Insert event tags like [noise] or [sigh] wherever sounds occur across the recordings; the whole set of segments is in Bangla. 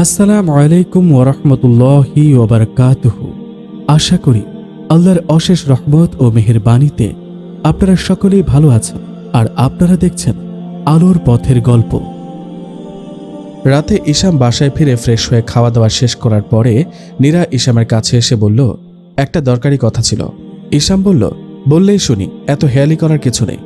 আসসালামু আলাইকুম ওরহমতুল্লাহি ওবরকাতুহ আশা করি আল্লাহর অশেষ রহমত ও মেহেরবাণীতে আপনারা সকলেই ভালো আছেন আর আপনারা দেখছেন আলোর পথের গল্প। রাতে ইসাম বাসায় ফিরে ফ্রেশ হয়ে খাওয়া দাওয়া শেষ করার পরে নীরা ইসামের কাছে এসে বলল, একটা দরকারি কথা ছিল। ইসাম বলল, বললেই শুনি, এত হেয়ালি করার কিছু নেই।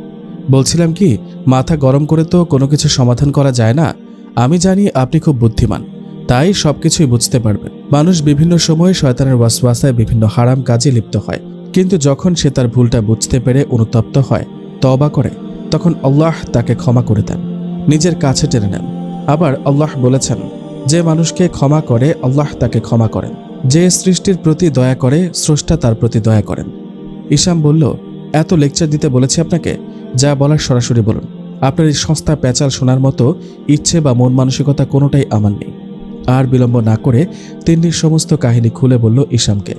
বলছিলাম কি, মাথা গরম করে তো কোনো কিছু সমাধান করা যায় না? আমি জানি আপনি খুব বুদ্ধিমান। তাই সবকিছুই বুঝতে পারবেন মানুষ বিভিন্ন সময়ে শয়তানের ওয়াসওয়াসায় বিভিন্ন হারাম কাজে লিপ্ত হয়। কিন্তু যখন সে তার ভুলটা বুঝতে পেরে অনুতপ্ত হয় তবা করে, তখন আল্লাহ তাকে ক্ষমা করে দেন, নিজের কাছে টেনে নেন। আবার আল্লাহ বলেছেন, যে মানুষকে ক্ষমা করে, আল্লাহ তাকে ক্ষমা করেন। যে সৃষ্টির প্রতি দয়া করে, স্রষ্টা তার প্রতি দয়া করেন। ইসাম বলল, এত লেকচার দিতে বলেছি আপনাকে, যা বলার সরাসরি বলুন। আপনার এই সস্তা প্যাচাল শোনার মতো ইচ্ছে বা মন মানসিকতা কোনোটাই আমার নেই। আর বিলম্ব না করে তিন্নির সমস্ত কাহিনী খুলে বলল ইসামকে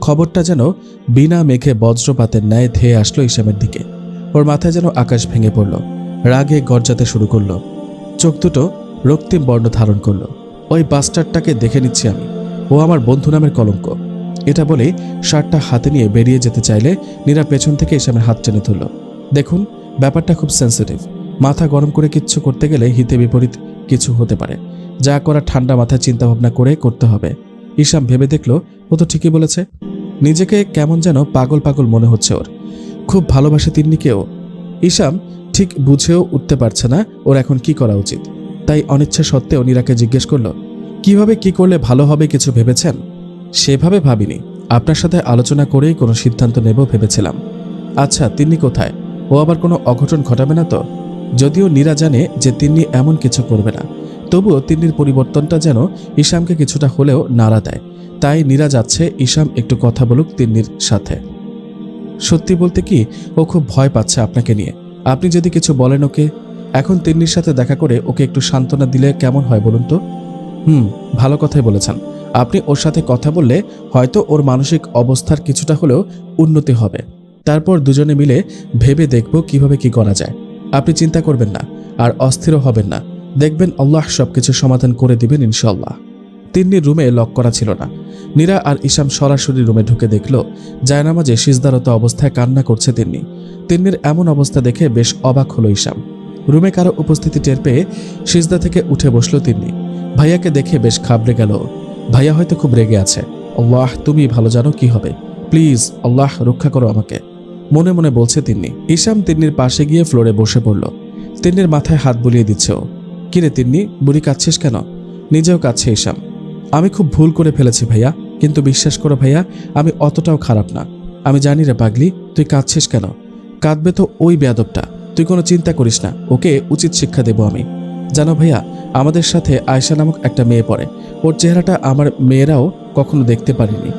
খবরটা যেন বিনা মেঘে বজ্রপাতের ন্যায় ধেয়ে আসলো ইসামের দিকে। ওর মাথায় যেন আকাশ ভেঙে পড়ল, রাগে গর্জাতে শুরু করল। চোখ দুটো রক্তিম বর্ণ ধারণ করল। ওই বাস্টারটাকে দেখে নিচ্ছি আমি। ও আমার বন্ধু নামের কলঙ্ক। এটা বলে শার্টটা হাতে নিয়ে বেরিয়ে যেতে চাইলে নীরা পেছন থেকে ইসামের হাত টেনে ধরল। দেখুন, ব্যাপারটা খুব সেন্সিটিভ মাথা গরম করে কিচ্ছু করতে গেলে হিতে বিপরীত কিছু হতে পারে। যা করা ঠান্ডা মাথায় চিন্তা ভাবনা করে করতে হবে। ইসাম ভেবে দেখল, ও তো ঠিকই বলেছে। নিজেকে কেমন যেন পাগল পাগল মনে হচ্ছে ওর। খুব ভালোবাসে তিন্নিকেও। ইসাম ঠিক বুঝেও উঠতে পারছে না ওর এখন কি করা উচিত। তাই অনিচ্ছা সত্ত্বেও নীরাকে জিজ্ঞেস করল, কীভাবে কি করলে ভালো হবে কিছু ভেবেছেন? সেভাবে ভাবিনি। আপনার সাথে আলোচনা করেই কোনো সিদ্ধান্ত নেব ভেবেছিলাম। আচ্ছা তিন্নি কোথায়? ও আবার কোনো অঘটন ঘটাবে না তো? যদিও নীরা জানে যে তিন্নি এমন কিছু করবে না। তবুও তিন্নির পরিবর্তনটা যেন ইসামকে কিছুটা হলেও নাড়া দেয়। তাই নীরা যাচ্ছে ইসাম একটু কথা বলুক তিন্নির সাথে। সত্যি বলতে কি, ও খুব ভয় পাচ্ছে আপনাকে নিয়ে। আপনি যদি কিছু বলেন ওকে, এখন তিন্নির সাথে দেখা করে ওকে একটু সান্ত্বনা দিলে কেমন হয় বলুন তো? হুম, ভালো কথাই বলেছেন। আপনি ওর সাথে কথা বললে হয়তো ওর মানসিক অবস্থার কিছুটা হলেও উন্নতি হবে। তারপর দুজনে মিলে ভেবে দেখব কীভাবে কি করা যায়। আপনি চিন্তা করবেন না, আর অস্থিরও হবেন না। দেখবেন আল্লাহ সবকিছু সমাধান করে দিবেন ইনশাল্লাহ তিন্নি রুমে লক করা ছিল না। নীরা আর ইসাম সরাসরি রুমে ঢুকে দেখল, জায়নামাজে সিজদারত অবস্থায় কান্না করছে তিন্নি। তিন্নির এমন অবস্থা দেখে বেশ অবাক হলো ইসাম রুমে কারও উপস্থিতি টের পেয়ে সিজদা থেকে উঠে বসল তিন্নি। ভাইয়াকে দেখে বেশ খাবড়ে গেল। ভাইয়া হয়তো খুব রেগে আছে। আল্লাহ, তুমি ভালো জানো কি হবে। প্লিজ, আল্লাহ রক্ষা করো আমাকে। মনে মনে বলছে তিন্নি। ইসাম তিন্নির পাশে গিয়ে ফ্লোরে বসে পড়ল। তিন্নির মাথায় হাত বুলিয়ে দিচ্ছে ও। কিরে তিন্নি, বুড়ি কাঁদছিস কেন? নিজেও কাঁদছে ইসাম আমি খুব ভুল করে ফেলেছি ভাইয়া, কিন্তু বিশ্বাস করো ভাইয়া, আমি অতটাও খারাপ না। আমি জানি রে পাগলি, তুই কাঁদছিস কেন? কাঁদবে তো ওই বেয়াদবটা। তুই কোনো চিন্তা করিস না, ওকে উচিত শিক্ষা দেব আমি। জানো ভাইয়া, আমাদের সাথে আয়শা নামক একটা মেয়ে পড়ে। ওর চেহারাটা আমার মেয়েরাও কখনো দেখতে পারিনি।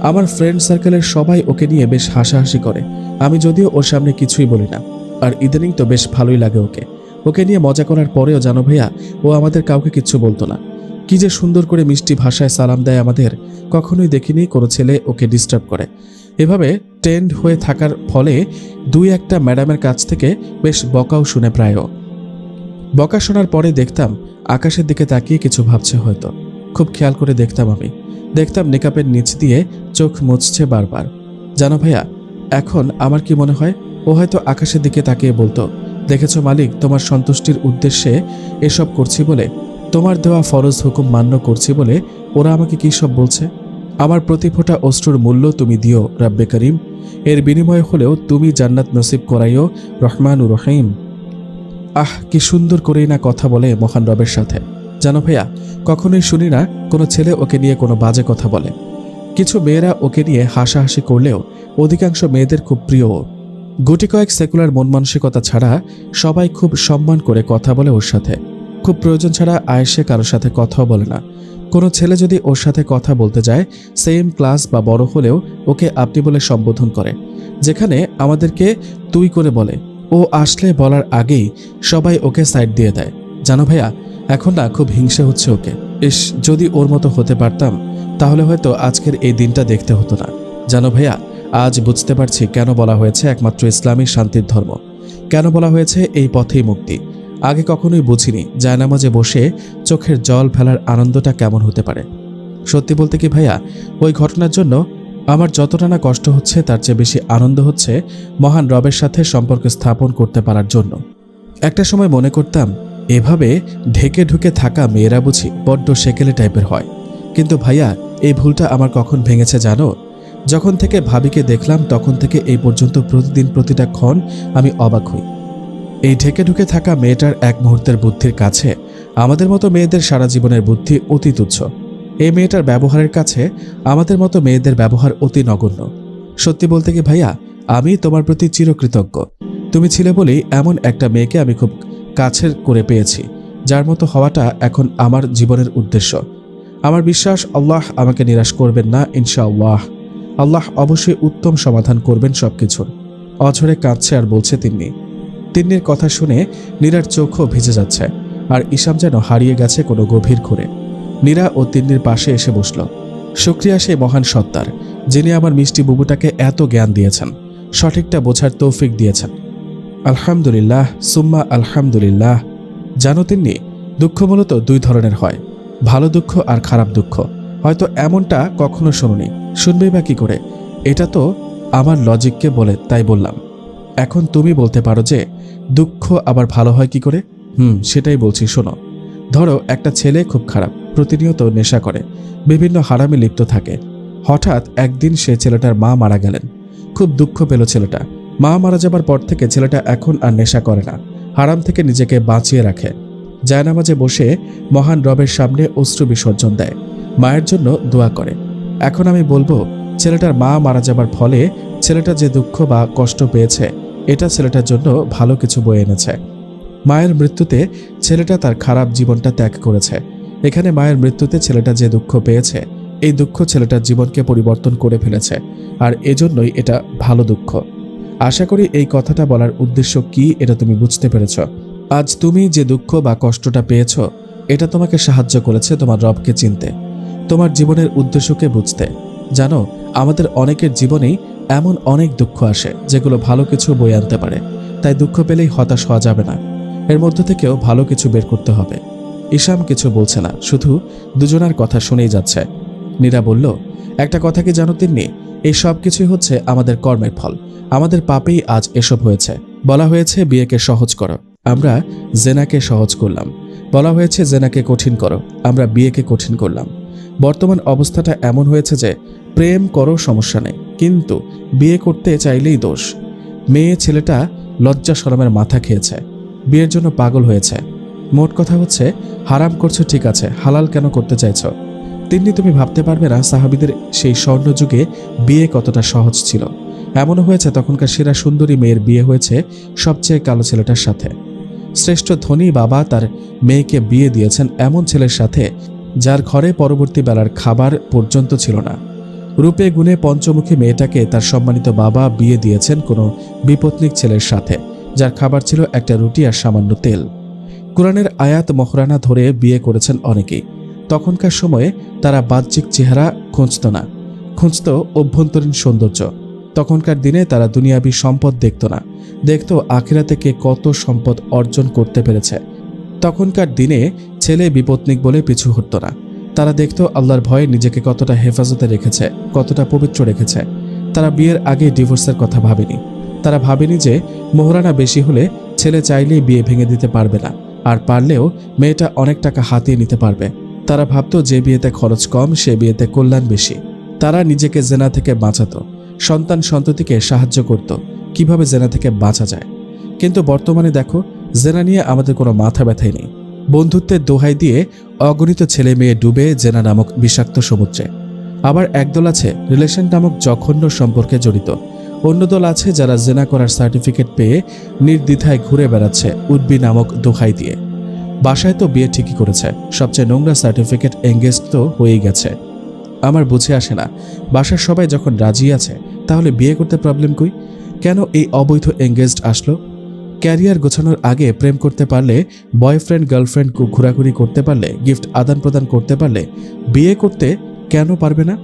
আমার ফ্রেন্ড সার্কেলের সবাই ওকে নিয়ে বেশ হাসাহাসি করে। আমি যদিও ওর সামনে কিছুই বলি না। আর ইদানিং তো বেশ ভালোই লাগে ওকে। ওকে নিয়ে মজা করার পরেও জানো ভাইয়া, ও আমাদের কাউকে কিচ্ছু বলতো না। কি যে সুন্দর করে মিষ্টি ভাষায় সালাম দেয় আমাদের, কখনোই দেখিনি কোনো ছেলে ওকে ডিস্টার্ব করে। এভাবে টেন্ড হয়ে থাকার ফলে দুই একটা ম্যাডামের কাছ থেকে বেশ বকাও শুনে প্রায়ও। বকা শোনার পরে দেখতাম আকাশের দিকে তাকিয়ে কিছু ভাবছে হয়তো। খুব খেয়াল করে দেখতাম আমি। দেখতাম নিকাপের নিচ দিয়ে চোখ মুছছে বারবার। জানো ভাইয়া, এখন আমার কি মনে হয়? ও হয়তো আকাশের দিকে তাকিয়ে বলতো দেখেছ মালিক, তোমার সন্তুষ্টির উদ্দেশ্যে এসব করছি বলে। তোমার দেওয়া ফরজ হুকুম মান্য করছি বলে ওরা আমাকে কী সব বলছে? আমার প্রতি ফোঁটা অশ্রুর মূল্য তুমি দিও, রাব্বে করিম। এর বিনিময়ে হলেও তুমি জান্নাত নসিব করাইও রহমানুর রহিম। আহ, কি সুন্দর করেই না কথা বলে মহান রবের সাথে। জানো ভাইয়া, কখনোই শুনি না কোনো ছেলে ওকে নিয়ে কোনো বাজে কথা বলে। কিছু মেয়েরা ওকে নিয়ে হাসাহাসি করলেও অধিকাংশ মেয়েদের খুব প্রিয়। গুটি কয়েক সেকুলার মন মানসিকতা ছাড়া সবাই খুব সম্মান করে কথা বলে ওর সাথে। খুব প্রয়োজন ছাড়া আয়েসে কারোর সাথে কথাও বলে না। কোনো ছেলে যদি ওর সাথে কথা বলতে যায় সেম ক্লাস বা বড় হলেও ওকে আপনি বলে সম্বোধন করে। যেখানে আমাদেরকে তুই করে বলে। ও আসলে বলার আগেই সবাই ওকে সাইড দিয়ে দেয়। জানো ভাইয়া, এখন না খুব হিংসে হচ্ছে ওকে। ইস, যদি ওর মতো হতে পারতাম, তাহলে হয়তো আজকের এই দিনটা দেখতে হতো না। জানো ভাইয়া? আজ বুঝতে পারছি কেন বলা হয়েছে একমাত্র ইসলামী শান্তির ধর্ম। কেন বলা হয়েছে এই পথেই মুক্তি? আগে কখনোই বুঝিনি জায়নামাজে বসে চোখের জল ফেলার আনন্দটা কেমন হতে পারে। সত্যি বলতে কি ভাইয়া, ওই ঘটনার জন্য আমার যতটা না কষ্ট হচ্ছে, তার চেয়ে বেশি আনন্দ হচ্ছে মহান রবের সাথে সম্পর্ক স্থাপন করতে পারার জন্য। একটা সময় মনে করতাম, এভাবে ঢেকে ঢুকে থাকা মেয়েরা বুঝি বড্ড সেকেলে টাইপের হয়। কিন্তু ভাইয়া, এই ভুলটা আমার কখন ভেঙেছে জানো? যখন থেকে ভাবিকে দেখলাম, তখন থেকে এই পর্যন্ত প্রতিদিন প্রতিটা ক্ষণ আমি অবাক হই। এই ঢেকে ঢুকে থাকা মেয়েটার এক মুহূর্তের বুদ্ধির কাছে আমাদের মতো মেয়েদের সারা জীবনের বুদ্ধি অতি তুচ্ছ। এই মেয়েটার ব্যবহারের কাছে আমাদের মতো মেয়েদের ব্যবহার অতি নগণ্য। সত্যি বলতে কি ভাইয়া, আমি তোমার প্রতি চিরকৃতজ্ঞ। তুমি ছিলে বলেই এমন একটা মেয়েকে আমি খুব কাছের করে পেয়েছি, যার মতো হওয়াটা এখন আমার জীবনের উদ্দেশ্য। আমার বিশ্বাস, আল্লাহ আমাকে নিরাশ করবেন না, ইনশাআল্লাহ। আল্লাহ অবশ্যই উত্তম সমাধান করবেন সবকিছুর। অঝরে কাঁদছে আর বলছে তিন্নি। তিন্নির কথা শুনে নীরার চোখও ভিজে যাচ্ছে আর ইসাম যেন হারিয়ে গেছে কোনো গভীর ঘুরে। নীরা ও তিন্নির পাশে এসে বসল। শুক্রিয়া সেই মহান সত্তার, যিনি আমার মিষ্টি বুবুটাকে এত জ্ঞান দিয়েছেন, সঠিকটা বোঝার তৌফিক দিয়েছেন। আলহামদুলিল্লাহ, সুম্মা আলহামদুলিল্লাহ। জানো তিন্নি, দুঃখ মূলত দুই ধরনের হয়, ভালো দুঃখ আর খারাপ দুঃখ। হয়তো এমনটা কখনো শুনুনি। শুনবেই বা কি করে? এটা তো আমার লজিককে বলে, তাই বললাম। এখন তুমি বলতে পারো যে, দুঃখ আবার ভালো হয় কি করে? হুম, সেটাই বলছি, শোনো। ধরো, একটা ছেলে খুব খারাপ, প্রতিনিয়ত নেশা করে, বিভিন্ন হারামে লিপ্ত থাকে। হঠাৎ একদিন সে ছেলেটার মা মারা গেলেন। খুব দুঃখ পেল ছেলেটা। মা মারা যাবার পর থেকে ছেলেটা এখন আর নেশা করে না, হারাম থেকে নিজেকে বাঁচিয়ে রাখে। জায়নামাজে বসে মহান রবের সামনে অশ্রু বিসর্জন দেয়। মায়ের জন্য দোয়া করে। এখন আমি বলব, ছেলেটার মা মারা যাবার ফলে ছেলেটা যে দুঃখ বা কষ্ট পেয়েছে, এটা ছেলেটার জন্য ভালো কিছু বয়ে এনেছে। মায়ের মৃত্যুতে ছেলেটা তার খারাপ জীবনটা ত্যাগ করেছে। এখানে মায়ের মৃত্যুতে ছেলেটা যে দুঃখ পেয়েছে, এই দুঃখ ছেলেটার জীবনকে পরিবর্তন করে ফেলেছে, আর এজন্যই এটা ভালো দুঃখ। আশা করি এই কথাটা বলার উদ্দেশ্য কি, এটা তুমি বুঝতে পেরেছ। আজ তুমি যে দুঃখ বা কষ্টটা পেয়েছ, এটা তোমাকে সাহায্য করেছে তোমার রবকে চিনতে। তোমার জীবনের উদ্দেশ্যকে বুঝতে। জানো, আমাদের অনেকের জীবনেই এমন অনেক দুঃখ আসে, যেগুলো ভালো কিছু বয়ে আনতে পারে। তাই দুঃখ পেলেই হতাশ হওয়া যাবে না। এর মধ্যে থেকেও ভালো কিছু বের করতে হবে। ইসাম কিছু বলছে না, শুধু দুজনার কথা শুনেই যাচ্ছে। নীরা বলল, একটা কথা কি জানো তিনি এই সব কিছুই হচ্ছে আমাদের কর্মের ফল। আমাদের পাপেই আজ এসব হয়েছে। বলা হয়েছে বিয়েকে সহজ করো। আমরা জেনাকে সহজ করলাম। বলা হয়েছে জেনাকে কঠিন করো। আমরা বিয়েকে কঠিন করলাম। বর্তমান অবস্থাটা এমন হয়েছে যে প্রেম করো, সমস্যা নেই। কিন্তু বিয়ে করতে চাইলেই দোষ। মেয়ে ছেলেটা লজ্জা শরমের মাথা খেয়েছে। বিয়ের জন্য পাগল হয়েছে। মোট কথা হচ্ছে, হারাম করছ, ঠিক আছে, হালাল কেন করতে চাইছো? তিন্নি তুমি ভাবতে পারবে না সাহাবিদের সেই স্বর্ণযুগে বিয়ে কতটা সহজ ছিল। এমনও হয়েছে তখনকার সেরা সুন্দরী মেয়ের বিয়ে হয়েছে সবচেয়ে কালো ছেলেটার সাথে। শ্রেষ্ঠ ধনী বাবা তার মেয়েকে বিয়ে দিয়েছেন এমন ছেলের সাথে যার ঘরে পরবর্তী বেলার খাবার পর্যন্ত ছিল না। রূপে গুণে পঞ্চমুখী মেয়েটাকে তার সম্মানিত বাবা বিয়ে দিয়েছেন কোনো বিপত্নিক ছেলের সাথে, যার খাবার ছিল একটা রুটি আর সামান্য তেল। কোরআনের আয়াত মহরানা ধরে বিয়ে করেছেন অনেকেই। তখনকার সময়ে তারা বাহ্যিক চেহারা খুঁজত না, খুঁজত অভ্যন্তরীণ সৌন্দর্য। তখনকার দিনে তারা দুনিয়াবি সম্পদ দেখত না, দেখত আখিরা থেকে কত সম্পদ অর্জন করতে পেরেছে। তখনকার দিনে ছেলে বিপত্নিক বলে পিছু হতো না। তারা দেখত আল্লাহর ভয়ে নিজেকে কতটা হেফাজতে রেখেছে, কতটা পবিত্র রেখেছে। তারা বিয়ের আগে ডিভোর্সের কথা ভাবেনি। তারা ভাবেনি যে মোহরানা বেশি হলে ছেলে চাইলেই বিয়ে ভেঙে দিতে পারবে না, আর পারলেও মেয়েটা অনেক টাকা হাতিয়ে নিতে পারবে। তারা ভাবতো যে বিয়েতে খরচ কম, সে বিয়েতে কল্যাণ বেশি। তারা নিজেকে জেনা থেকে বাঁচাতো। সন্তান সন্ততিকে সাহায্য করত, কীভাবে জেনা থেকে বাঁচা যায়। কিন্তু বর্তমানে দেখো জেনা নিয়ে আমাদের কোনো মাথা ব্যথাই নেই। বন্ধুত্বের দোহাই দিয়ে অগণিত ছেলে মেয়ে ডুবে জেনা নামক বিষাক্ত সমুদ্রে। আবার একদল আছে রিলেশন নামক জঘন্য সম্পর্কে জড়িত। অন্য দল আছে যারা জেনা করার সার্টিফিকেট পেয়ে নির্দ্বিধায় ঘুরে বেড়াচ্ছে উডবি নামক দোহাই দিয়ে। বাসায় তো বিয়ে ঠিকই করেছে, সবচেয়ে নোংরা সার্টিফিকেট এঙ্গেজ তো হয়েই গেছে। আমার বুঝে আসে না, বাসার সবাই যখন রাজি আছে, তাহলে বিয়ে করতে প্রবলেম কই? কেন এই অবৈধ এঙ্গেজড আসলো? ক্যারিয়ার গোছানোর আগে প্রেম করতে পারলে, বয়ফ্রেন্ড, গার্লফ্রেন্ড ঘোরাঘুরি করতে পারলে, গিফট আদান প্রদান করতে পারলে, বিয়ে করতে কেন পারবে না?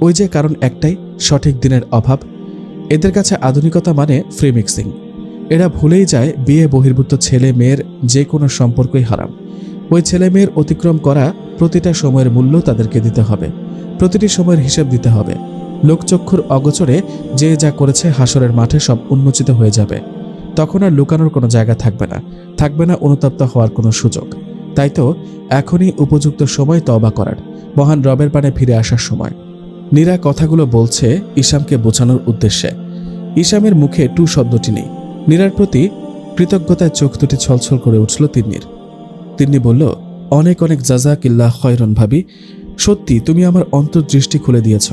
ওই যে কারণ একটাই, সঠিক দিনের অভাব। এদের কাছে আধুনিকতা মানে ফ্রি মিক্সিং এরা ভুলেই যায় বিয়ে বহির্ভূত ছেলে মেয়ের যে কোনো সম্পর্কই হারাম। ওই ছেলে মেয়ের অতিক্রম করা প্রতিটা সময়ের মূল্য তাদেরকে দিতে হবে। প্রতিটি সময়ের হিসেব দিতে হবে। লোকচক্ষুর অগোচরে যে যা করেছে হাসরের মাঠে সব উন্মোচিত হয়ে যাবে। তখন আর লুকানোর কোনো জায়গা থাকবে না। থাকবে না অনুতপ্ত হওয়ার কোনো সুযোগ। তাই তো এখনই উপযুক্ত সময় তবা করার, মহান রবের পানে ফিরে আসার সময়। নীরা কথাগুলো বলছে ইসামকে বোঝানোর উদ্দেশ্যে। ইসামের মুখে টু শব্দটি নেই। নীরার প্রতি কৃতজ্ঞতায় চোখ দুটি ছলছল করে উঠল তিন্নির। তিন্নি বলল, অনেক অনেক জাজাকিল্লা খয়রন ভাবি। সত্যি, তুমি আমার অন্তর্দৃষ্টি খুলে দিয়েছ।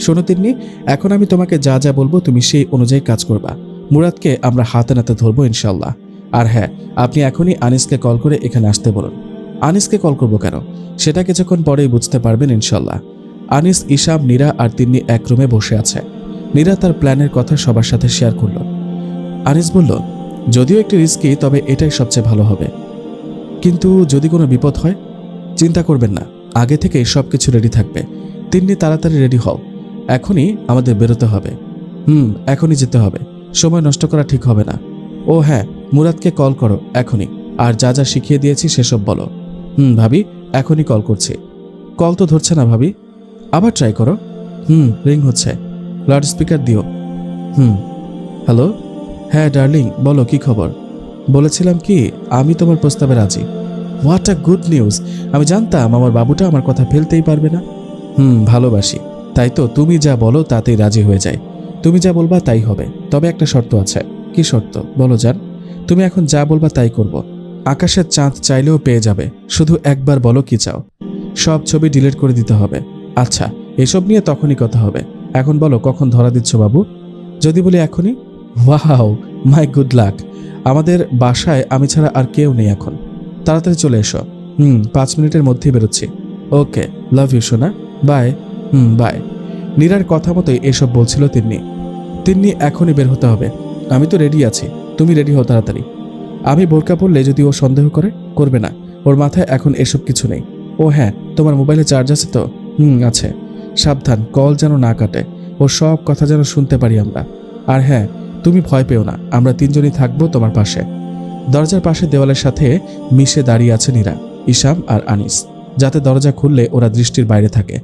শোনো তিন্নি, এখন আমি তোমাকে যা যা বলব তুমি সেই অনুযায়ী কাজ করবা। মুরাদকে আমরা হাতে নাতে ধরবো ইনশাল্লাহ আর হ্যাঁ আপনি এখনই আনিসকে কল করে এখানে আসতে বলুন। আনিসকে কল করব কেন? সেটা কিছুক্ষণ পরেই বুঝতে পারবেন ইনশাল্লাহ আনিস ইসাম নীরা আর তিন্নি এক রুমে বসে আছে। নীরা তার প্ল্যানের কথা সবার সাথে শেয়ার করল। আনিস বলল, যদিও একটু রিস্কি তবে এটাই সবচেয়ে ভালো হবে। কিন্তু যদি কোনো বিপদ হয়, চিন্তা করবেন না। আগে থেকে সব কিছু রেডি থাকবে। তিন্নি তাড়াতাড়ি রেডি হও। এখনই আমাদের বেরোতে হবে। হুম, এখনই যেতে হবে। সময় নষ্ট করা ঠিক হবে না। ও হ্যাঁ মুরাদকে কল করো, এখনই। আর যা যা শিখিয়ে দিয়েছি সেসব বলো। হুম, ভাবি, এখনই কল করছি। কল তো ধরছে না, ভাবি। আবার ট্রাই করো। হুম রিং হচ্ছে। লাউড স্পিকার দিও। হুম। হ্যালো হ্যাঁ ডার্লিং বলো, কি খবর? বলেছিলাম কি, আমি তোমার প্রস্তাবে রাজি। হোয়াট আ গুড নিউজ আমি জানতাম আমার বাবুটা আমার কথা ফেলতেই পারবে না। হুম, ভালোবাসি। তাই তো, তুমি যা বলো তাতেই রাজি হয়ে যায়। তুমি যা বলবা তাই হবে। তবে একটা শর্ত আছে। কি শর্ত? বলো, জান। তুমি এখন যা বলবা তাই করব। আকাশের চাঁদ চাইলেও পেয়ে যাবে। শুধু একবার বলো কি চাও। সব ছবি ডিলিট করে দিতে হবে। আচ্ছা এসব নিয়ে তখনই কথা হবে। এখন বলো, কখন ধরা দিচ্ছ বাবু? যদি বলি এখনই? Wow, my good luck. আমাদের বাসায় আমি ছাড়া আর কেউ নেই এখন। তাড়াতাড়ি চলে এসো। হুম, পাঁচ মিনিটের মধ্যেই বেরোচ্ছি। ওকে, লাভ ইউ, সোনা। বাই। হুম, বাই। নীরার কথা মতোই এসব বলছিল তিন্নি। তিন্নি, এখনই বের হতে হবে। আমি তো রেডি আছি। তুমি রেডি হও তাড়াতাড়ি। আমি বোরকা পড়লে যদি ও সন্দেহ করে, করবে না। ওর মাথায় এখন এসব কিছু নেই। ও হ্যাঁ তোমার মোবাইলে চার্জ আছে তো? হুম, আছে। সাবধান কল যেন না কাটে। ওর সব কথা যেন শুনতে পারি আমরা। আর হ্যাঁ তুমি ভয় পেও না। আমরা তিনজনই থাকব তোমার পাশে। দরজার পাশে দেওয়ালের সাথে মিশে দাঁড়িয়ে আছে নীরা ইসাম আর আনিস। যাতে দরজা খুললে ওরা দৃষ্টির বাইরে থাকে।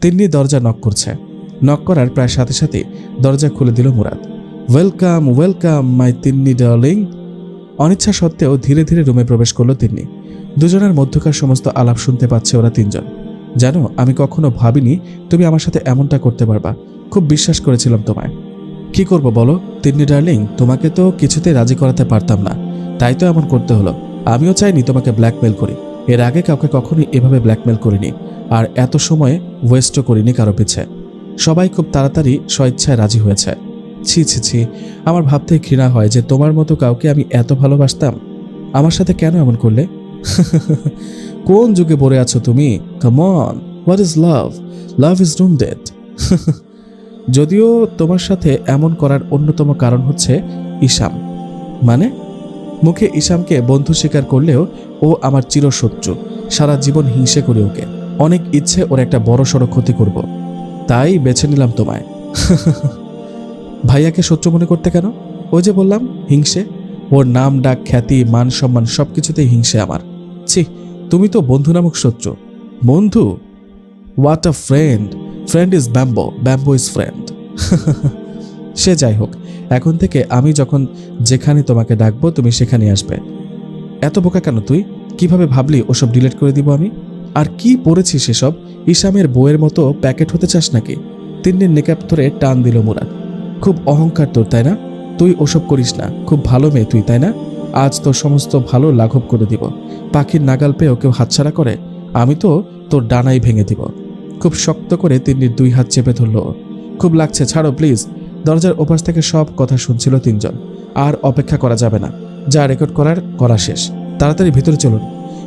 তিন্নি দরজা নক করছে। নক করার প্রায় সাথে সাথে দরজা খুলে দিল Murad. Welcome welcome, my Tinni darling. অনিচ্ছা সত্ত্বেও ধীরে ধীরে রুমে প্রবেশ করল তিন্নি। দুজনের মধ্যকার সমস্ত আলাপ শুনতে পাচ্ছে ওরা তিনজন। জানো, আমি কখনো ভাবিনি তুমি আমার সাথে এমনটা করতে পারবা। খুব বিশ্বাস করেছিলাম তোমায়। কি করব বলো? তিন্নি ডার্লিং, তোমাকে তো কিছুতে রাজি করাতে পারতাম না। তাই তো এমন করতে হলো। আমিও চাইনি তোমাকে ব্ল্যাকমেল করি। এর আগে কাউকে কখনোই এভাবে ব্ল্যাকমেল করিনি। আর এত সময় ওয়েস্টও করিনি কারও পিছে। সবাই খুব তাড়াতাড়ি স্বেচ্ছায় রাজি হয়েছে। ছি ছি ছি, আমার ভাবতে ঘৃণা হয় যে তোমার মতো কাউকে আমি এত ভালোবাসতাম। আমার সাথে কেন এমন করলে? [laughs] কোন যুগে পড়ে আছো তুমি? Come on what is love love is room dead যদিও তোমার সাথে এমন করার অন্যতম কারণ হচ্ছে ইসাম মানে? মুখে ইসামকে বন্ধু স্বীকার করলেও ও আমার চিরশত্রু। সারা জীবন হিংসে করি ওকে। অনেক ইচ্ছে ওর একটা বড় সড়ো ক্ষতি করব। তাই বেছে নিলাম তোমায়। ভাইয়াকে শত্রু মনে করতে কেন? ওই যে বললাম, হিংসে। ওর নাম, ডাক, খ্যাতি, মান, সম্মান সব কিছুতেই হিংসে আমার। ছি, তুমি তো বন্ধু নামক শত্রু। বন্ধু? What a friend friend is bamboo bamboo is friend সে যাই হোক, এখন থেকে আমি যখন যেখানে তোমাকে ডাকবো, তুমি সেখানে আসবে। এত বোকা কেন তুই? কীভাবে ভাবলি ওসব ডিলিট করে দিব আমি? আর কি পড়েছিস সেসব ইসামের বইয়ের মতো প্যাকেট হতে চাস নাকি? তিন্নির নেকাপ ধরে টান দিল মুরাদ। খুব অহংকার তোর, তাই না? তুই ওসব করিস না। খুব ভালো মেয়ে তুই, তাই না? আজ তোর সমস্ত ভালো লাঘব করে দিব। পাখির নাগাল পেয়েও কেউ হাতছাড়া করে? আমি তো তোর ডানাই ভেঙে দিব। খুব শক্ত করে তিন্নির দুই হাত চেপে ধরল। খুব লাগছে, ছাড়ো, প্লিজ। দরজার ওপাশ থেকে সব কথা শুনছিল তিনজন। আর অপেক্ষা করা যাবে না। যা রেকর্ড করার, করা শেষ। তাড়াতাড়ি ভিতরে চলুন।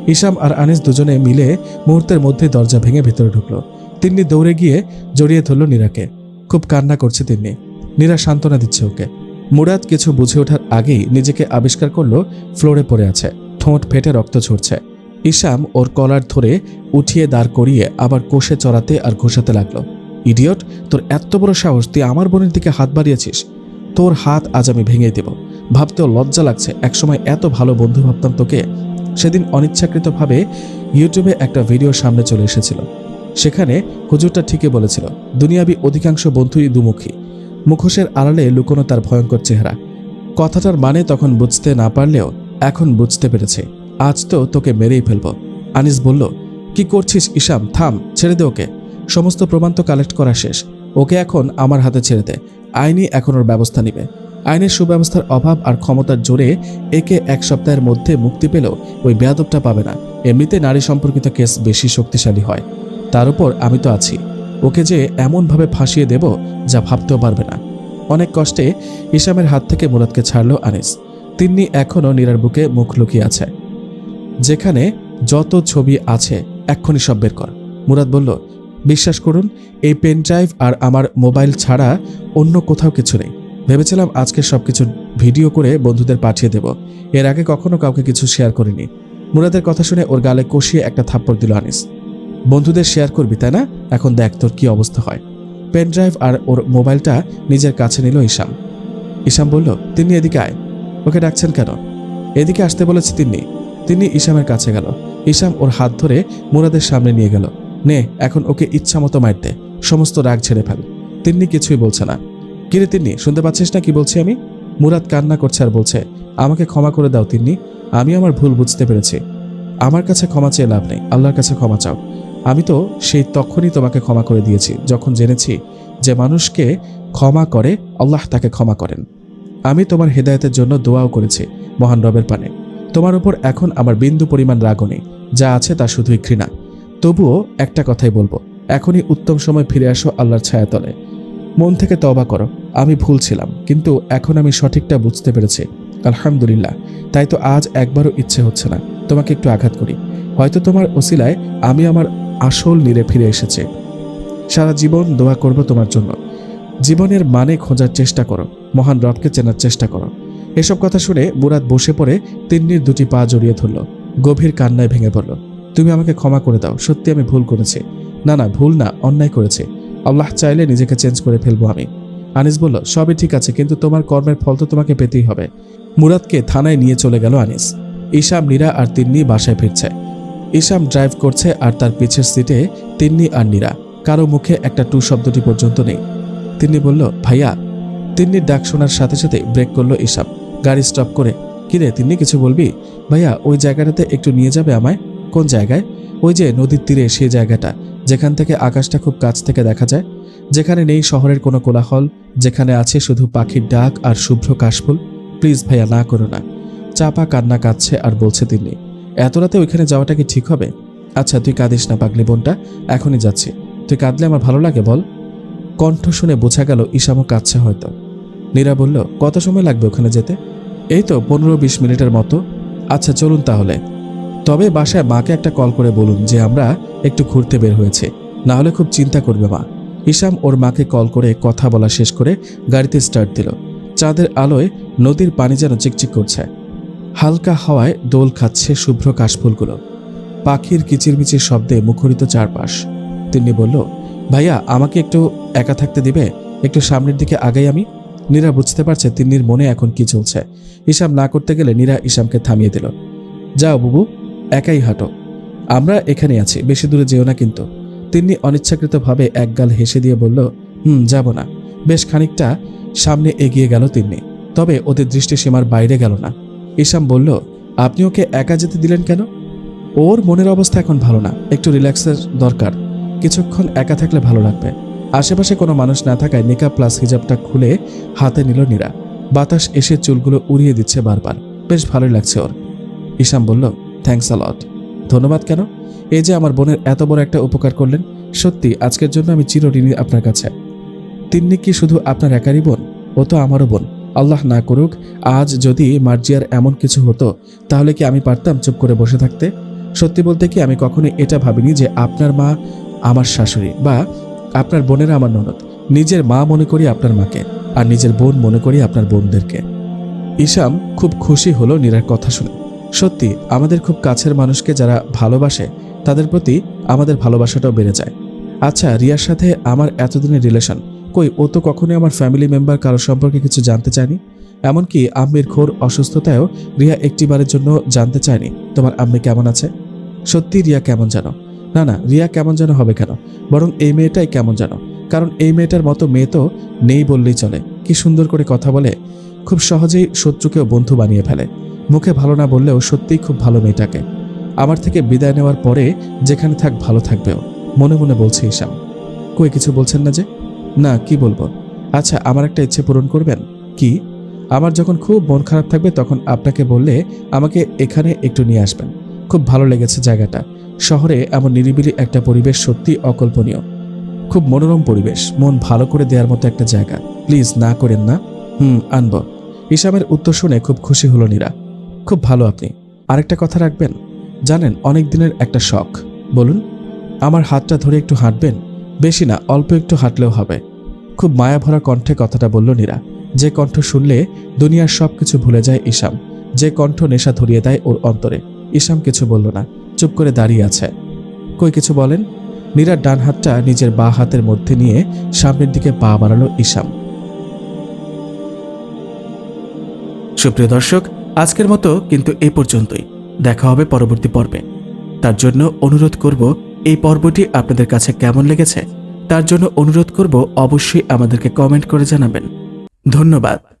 ইসাম আর আনিস দুজনে মিলে মুহূর্তের মধ্যে দরজা ভেঙে ভিতরে ঢুকলো। তিন্নি দৌড়ে গিয়ে জড়িয়ে ধরল নীরাকে। খুব কান্না করছে তিন্নি। নীরা সান্ত্বনা দিচ্ছে ওকে। মুরাদ কিছু বুঝে ওঠার আগেই নিজেকে আবিষ্কার করল, ফ্লোরে পড়ে আছে। ঠোঁট ফেটে রক্ত ঝরছে। ইসাম ওর কলার ধরে উঠিয়ে দাঁড় করিয়ে আবার কোষে চড়াতে আর ঘোষাতে লাগল। ইডিয়ট, তোর এত বড় সাহস, তুই আমার বোনের দিকে হাত বাড়িয়েছিস। তোর হাত আজ আমি ভেঙে দেব। ভাবতেও লজ্জা লাগছে, একসময় এত ভালো বন্ধু ভাবতাম তোকে। সেদিন অনিচ্ছাকৃতভাবে ইউটিউবে একটা ভিডিও সামনে চলে এসেছিল। সেখানে হুজুরটা ঠিকই বলেছিল, দুনিয়াবি অধিকাংশ বন্ধুই দুমুখী। মুখোশের আড়ালে লুকোনো তার ভয়ঙ্কর চেহারা। কথাটার মানে তখন বুঝতে না পারলেও এখন বুঝতে পেরেছে। আজ তো তোকে মেরেই ফেলব। আনিস বলল, কি করছিস ইশাম? থাম, ছেড়ে দে ওকে। সমস্ত প্রমাণ তো কালেক্ট করা শেষ। ওকে এখন আমার হাতে ছেড়ে দে। আইনি এখন ওর ব্যবস্থা নিবে। আইনের সুব্যবস্থার অভাব আর ক্ষমতার জোরে একে এক সপ্তাহের মধ্যে মুক্তি পেলেও ওই বেয়াদবটা পাবে না। এমনিতে নারী সম্পর্কিত কেস বেশি শক্তিশালী হয়। তার উপর আমি তো আছি। ওকে যে এমনভাবে ফাঁসিয়ে দেব, যা ভাবতেও পারবে না। অনেক কষ্টে ইসামের হাত থেকে মুরাদকে ছাড়ল আনিস। তিন্নি এখনও নীরার বুকে মুখ লুকিয়ে আছে। যেখানে যত ছবি আছে, এক্ষুনি সব বের কর। মুরাদ বলল, বিশ্বাস করুন, এই পেন ড্রাইভ আর আমার মোবাইল ছাড়া অন্য কোথাও কিছু নেই। ভেবেছিলাম আজকে সব কিছু ভিডিও করে বন্ধুদের পাঠিয়ে দেব। এর আগে কখনো কাউকে কিছু শেয়ার করিনি। মুরাদের কথা শুনে ওর গালে কষিয়ে একটা থাপ্পড় দিল আনিস বন্ধুদের শেয়ার করবি, তাই না? এখন দেখ তোর কি অবস্থা হয়। পেন ড্রাইভ আর ওর মোবাইলটা নিজের কাছে নিল ইসাম ইসাম বলল তিনি এদিকে আয়। ওকে ডাকছেন কেন? এদিকে আসতে বলেছে তিনি তিনি ইসামের কাছে গেল। ইসাম ওর হাত ধরে মুরাদের সামনে নিয়ে গেল। নে, এখন ওকে ইচ্ছা মতো মারতে সমস্ত রাগ ছেড়ে ফেল। তিনি কিছুই বলছে না। কিরে তিন্নি, শুনতে পাচ্ছিস না কি বলছি আমি? মুরাদ কান্না করছে আর বলছে, আমাকে ক্ষমা করে দাও তিন্নি, আমি আমার ভুল বুঝতে পেরেছি। আমার কাছে ক্ষমা চেয়ে লাভ নেই, আল্লাহর কাছে ক্ষমা চাও। আমি তো সেই তখনই তোমাকে ক্ষমা করে দিয়েছি, যখন জেনেছি যে মানুষকে ক্ষমা করে, আল্লাহ তাকে ক্ষমা করেন। আমি তোমার হেদায়েতের জন্য দোয়াও করেছি, মহান রবের পানে। তোমার উপর এখন আমার বিন্দু পরিমাণ রাগও নেই, যা আছে তা শুধুই ঘৃণা। তবুও একটা কথাই বলব, এখনই উত্তম সময় ফিরে আসো আল্লাহর ছায়াতলে। মন থেকে তবা করো। আমি ভুল ছিলাম, কিন্তু এখন আমি সঠিকটা বুঝতে পেরেছি। আলহামদুলিল্লাহ, তাই তো আজ একবারও ইচ্ছে হচ্ছে না। তোমাকে একটু আঘাত করি। হয়তো তোমার ওসিলায় আমি আমার আসল নীরে ফিরে এসেছি। সারা জীবন দোয়া করব তোমার জন্য। জীবনের মানে খোঁজার চেষ্টা করো। মহান রবকে চেনার চেষ্টা করো। এসব কথা শুনে মুরাদ বসে পড়ে তিন্নির দুটি পা জড়িয়ে ধরল। গভীর কান্নায় ভেঙে পড়ল। তুমি আমাকে ক্ষমা করে দাও, সত্যি আমি ভুল করেছি। না না, ভুল না, অন্যায় করেছি। আল্লাহ চাইলে নিজেকে চেঞ্জ করে ফেলব আমি। আনিস বলল, সবই ঠিক আছে, কিন্তু তোমার কর্মের ফল তো তোমাকে পেতেই হবে। মুরাদকে থানায় নিয়ে চলে গেল আনিস। ইসাম নীরা আর তিন্নি বাসায় ফিরছে। ইসাম ড্রাইভ করছে আর তার পিছের সিটে তিন্নি আর নীরা। কারও মুখে একটা টু শব্দটি পর্যন্ত নেই। তিন্নি বলল, ভাইয়া। তিন্নির ডাক শোনার সাথে সাথে ব্রেক করল ইসাম গাড়ি স্টপ করে কিরে তিন্নি কিছু বলবি? ভাইয়া, ওই জায়গাটাতে একটু নিয়ে যাবে আমায়? কোন জায়গায়? ওই যে নদীর তীরে সেই জায়গাটা। যেখান থেকে আকাশটা খুব কাছ থেকে দেখা যায়, যেখানে নেই শহরের কোনো কোলাহল, যেখানে আছে শুধু পাখির ডাক আর শুভ্র কাশফুল। প্লিজ ভাইয়া, না করো না। চাপা কান্না কাঁদছে আর বলছে তিনি এত রাতে ওইখানে যাওয়াটা কি ঠিক হবে? আচ্ছা তুই কাঁদিস না পাগলি বোনটা, এখনই যাচ্ছি। তুই কাঁদলে আমার ভালো লাগে, বল? কণ্ঠ শুনে বোঝা গেল ঈশামও কাঁদছে হয়তো। নীরা বলল, কত সময় লাগবে ওখানে যেতে? এই তো পনেরো বিশ মিনিটের মতো। আচ্ছা চলুন তাহলে। তবে বাসায় মাকে একটা কল করে বলুন যে আমরা একটু ঘুরতে বের হয়েছে। না হলে খুব চিন্তা করবে মা। ইসাম ওর মাকে কল করে কথা বলা শেষ করে গাড়িতে স্টার্ট দিল। চাঁদের আলোয় নদীর পানি যেন চিকচিক করছে। হালকা হাওয়ায় দোল খাচ্ছে শুভ্র কাশফুলগুলো। পাখির কিচিরমিচির শব্দে মুখরিত চারপাশ। তিনি বলল, ভাইয়া, আমাকে একটু একা থাকতে দিবে? একটু সামনের দিকে আগাই আমি? নীরা বুঝতে পারছে তিন্নির মনে এখন কি চলছে। ইসাম না করতে গেলে নীরা ইসামকে থামিয়ে দিল। যাও বুবু। একাই হাঁটো। আমরা এখানে আছি, বেশি দূরে যেও না কিন্তু। তিনি অনিচ্ছাকৃতভাবে একগাল হেসে দিয়ে বলল, হুম, যাব না। বেশ খানিকটা সামনে এগিয়ে গেল তিনি তবে ওদের দৃষ্টিসীমার বাইরে গেল না। ইসাম বলল, আপনি ওকে একা যেতে দিলেন কেন? ওর মনের অবস্থা এখন ভালো না। একটু রিল্যাক্সের দরকার। কিছুক্ষণ একা থাকলে ভালো লাগবে। আশেপাশে কোনো মানুষ না থাকায় নিকা প্লাস হিজাবটা খুলে হাতে নিল নীরা। বাতাস এসে চুলগুলো উড়িয়ে দিচ্ছে বারবার। বেশ ভালোই লাগছে ওর। ইসাম বলল থ্যাঙ্কস আলট ধন্যবাদ কেন? এই যে আমার বোনের এত বড় একটা উপকার করলেন, সত্যি আজকের জন্য আমি চিরঋণী আপনার কাছে। তিন্নি কি শুধু আপনার একারই বোন? ও তো আমারও বোন। আল্লাহ না করুক, আজ যদি মার্জিয়ার এমন কিছু হতো, তাহলে কি আমি পারতাম চুপ করে বসে থাকতে? সত্যি বলতে কি আমি কখনোই এটা ভাবিনি যে আপনার মা আমার শাশুড়ি বা আপনার বোনেরা আমার ননদ। নিজের মা মনে করি আপনার মাকে, আর নিজের বোন মনে করি আপনার বোনদেরকে। ইসাম খুব খুশি হলো নীরার কথা শুনে। সত্যি, আমাদের খুব কাছের মানুষকে যারা ভালোবাসে, তাদের প্রতি আমাদের ভালোবাসাটাও বেড়ে যায়। আচ্ছা রিয়ার সাথে আমার এতদিনের রিলেশন কই, ও তো কখনোই আমার ফ্যামিলি মেম্বার কারও সম্পর্কে কিছু জানতে চায়নি? এমনকি আম্মির ঘোর অসুস্থতায়ও রিয়া একটিবারের জন্য জানতে চায়নি, তোমার আম্মি কেমন আছে? সত্যি, রিয়া কেমন জানো না না, রিয়া কেমন যেন হবে কেন? বরং এই মেয়েটাই কেমন জানো কারণ এই মেয়েটার মতো মেয়ে তো নেই বললেই চলে। কি সুন্দর করে কথা বলে, খুব সহজেই শত্রুকেও বন্ধু বানিয়ে ফেলে। মুখে ভালো না বললেও সত্যিই খুব ভালো মেয়েটাকে। আমার থেকে বিদায় নেওয়ার পরে যেখানে থাক ভালো থাকবেও মনে মনে বলছে ঈশাম কই, কিছু বলছেন না যে? না, কি বলব? আচ্ছা আমার একটা ইচ্ছে পূরণ করবেন? কি? আমার যখন খুব মন খারাপ থাকবে তখন আপনাকে বললে আমাকে এখানে একটু নিয়ে আসবেন। খুব ভালো লেগেছে জায়গাটা। শহরে এমন নিরিবিলি একটা পরিবেশ সত্যি অকল্পনীয়। খুব মনোরম পরিবেশ, মন ভালো করে দেওয়ার মতো একটা জায়গা। প্লিজ, না করেন না। হুম, আনব। ইসামের উত্তর শুনে খুব খুশি হলো নীরা। খুব ভালো আপনি। আরেকটা কথা রাখবেন। জানেন, অনেক দিনের একটা শখ। বলুন, আমার হাতটা ধরে একটু হাঁটবেন? বেশি না, অল্প একটু হাঁটলেও হবে। খুব মায়া ভরা কণ্ঠে কথাটা বলল নীরা। যে কণ্ঠ শুনলে দুনিয়ার সব কিছু ভুলে যায় ইসাম যে কণ্ঠ নেশা ধরিয়ে দেয় ওর অন্তরে। ইসাম কিছু বলল না, চুপ করে দাঁড়িয়ে আছে। কই কিছু বলেন? নীরার ডান হাতটা নিজের বা হাতের মধ্যে নিয়ে সামনের দিকে পা বাড়ালো ইসাম সুপ্রিয় দর্শক আজকের মতো কিন্তু এ পর্যন্তই। দেখা হবে পরবর্তী পর্বে। তার জন্য অনুরোধ করব, এই পর্বটি আপনাদের কাছে কেমন লেগেছে? তার জন্য অনুরোধ করব, অবশ্যই আমাদেরকে কমেন্ট করে জানাবেন। ধন্যবাদ।